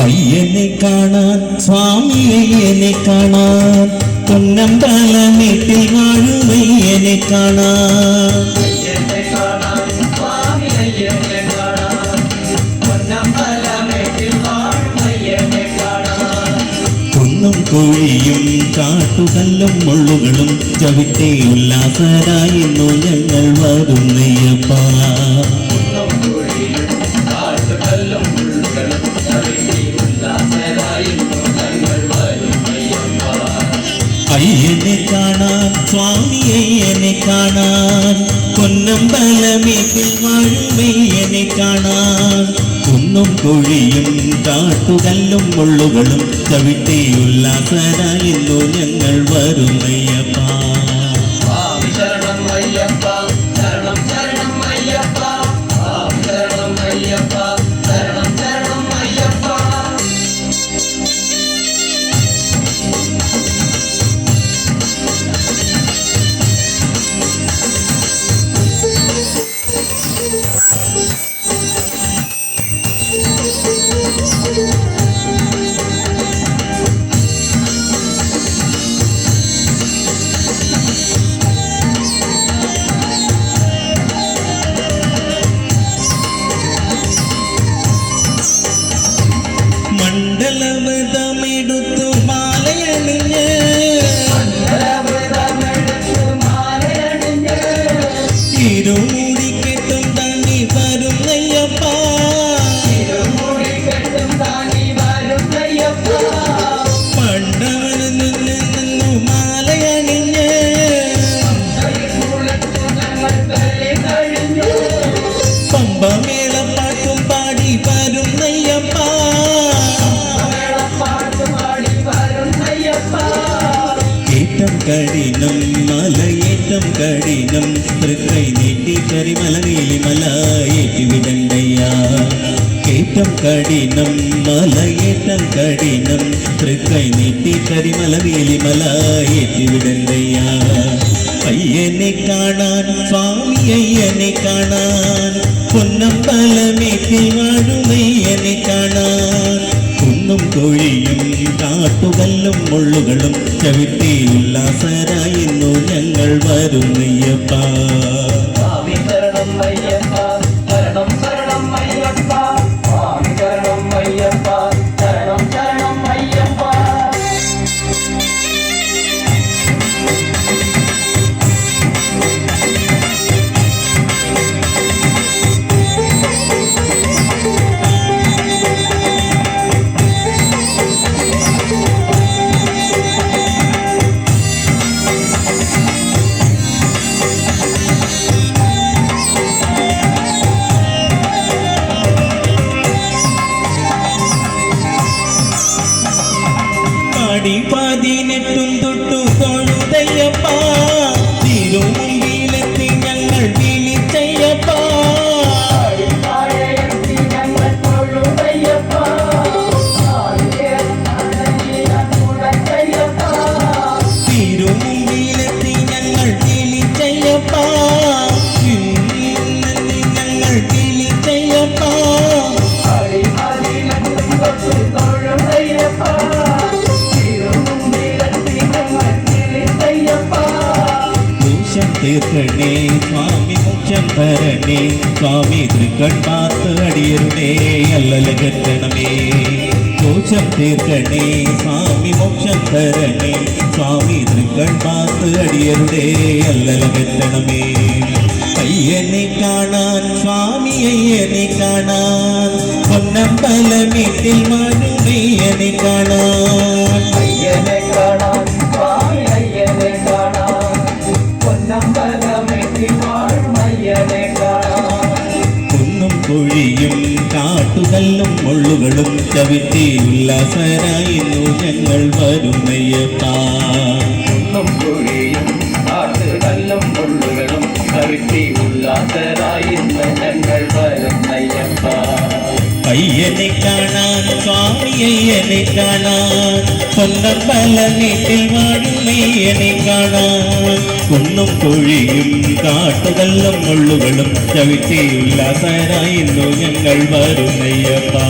അയ്യനെ കാണാൻ സ്വാമി അയ്യനെ കാണാൻ പൊന്നം തലമേട്ടിൽ വാഴും കാണാൻ. കുഴിയും കാട്ടുകല്ലും മുള്ളുകളും ചവിട്ടേ ഉല്ലാസരായിരുന്നു ഞങ്ങൾ വരുന്നയ്യപ്പാ കാണാൻ സ്വാമി അയ്യനെ കാണാൻ പൊന്നമ്പലമേട്ടിൽ വാഴുമയ്യനെ കാണാൻ. കുന്നും കുഴിയും കാട്ടുകല്ലും മുള്ളുകളും ചവിട്ടി ഉല്ലാസരായിരുന്നു ഞങ്ങൾ വരുന്നയ്യപ്പാ കഠിനം മലയേറ്റം കഠിനം. തൃക്കൈ നീട്ടി കരിമല നീലിമല ഏറ്റുവിടണ്ടയ്യ ഏറ്റം കഠിനം മലയേറ്റം കഠിനം. തൃക്കൈ നീട്ടി കരിമല നീലിമല ഏറ്റുവിടണ്ടയ്യ അയ്യനെ കാണാൻ സ്വാമി അയ്യനെ കാണാൻ പൊന്നമ്പലമേറ്റിൽ വാഴുമയ്യനെ കാണാൻ. കുന്നും കുഴിയും കാട്ടുകല്ലും മുള്ളുകളും ചവിട്ടി ഉല്ലാസരായിരുന്നു ഞങ്ങൾ വരുന്നയ്യപ്പാ പാടി പതിനെട്ടും തീർക്കണേ സ്വാമി മോക്ഷം തരണേ സ്വാമി തൃക്കൺ പാത്ത് അടിയരുടെ അല്ലലകത്തണമേ ദോഷം തീർക്കണേ സ്വാമി മോക്ഷം തരണേ സ്വാമി തൃക്കൺ പാത്ത് അടിയരുടെ അല്ലലകത്തണമേ അയ്യനെ കാണാൻ സ്വാമി അയ്യനെ കാണാൻ പൊന്നമ്പലമീട്ടിൽ മാഴുമയ്യനെ കാണാൻ. മുള്ളുകളും ചവിട്ടി ഉല്ലാസരായിരുന്നു ഞങ്ങൾ വരുന്നയ്യപ്പാ ഉല്ലാസരായിരുന്നു ഞങ്ങൾ അയ്യനെ കാണാൻ സ്വാമി അയ്യനെ കാണാൻ വീട്ടിൽ വാഴുമയ്യനെ കാണാൻ കുന്നും കുഴിയും കാട്ടുകല്ലും മുള്ളുകളും ചവിട്ടി ഉല്ലാസരായിരുന്നു ഞങ്ങൾ വരുന്നയ്യപ്പാ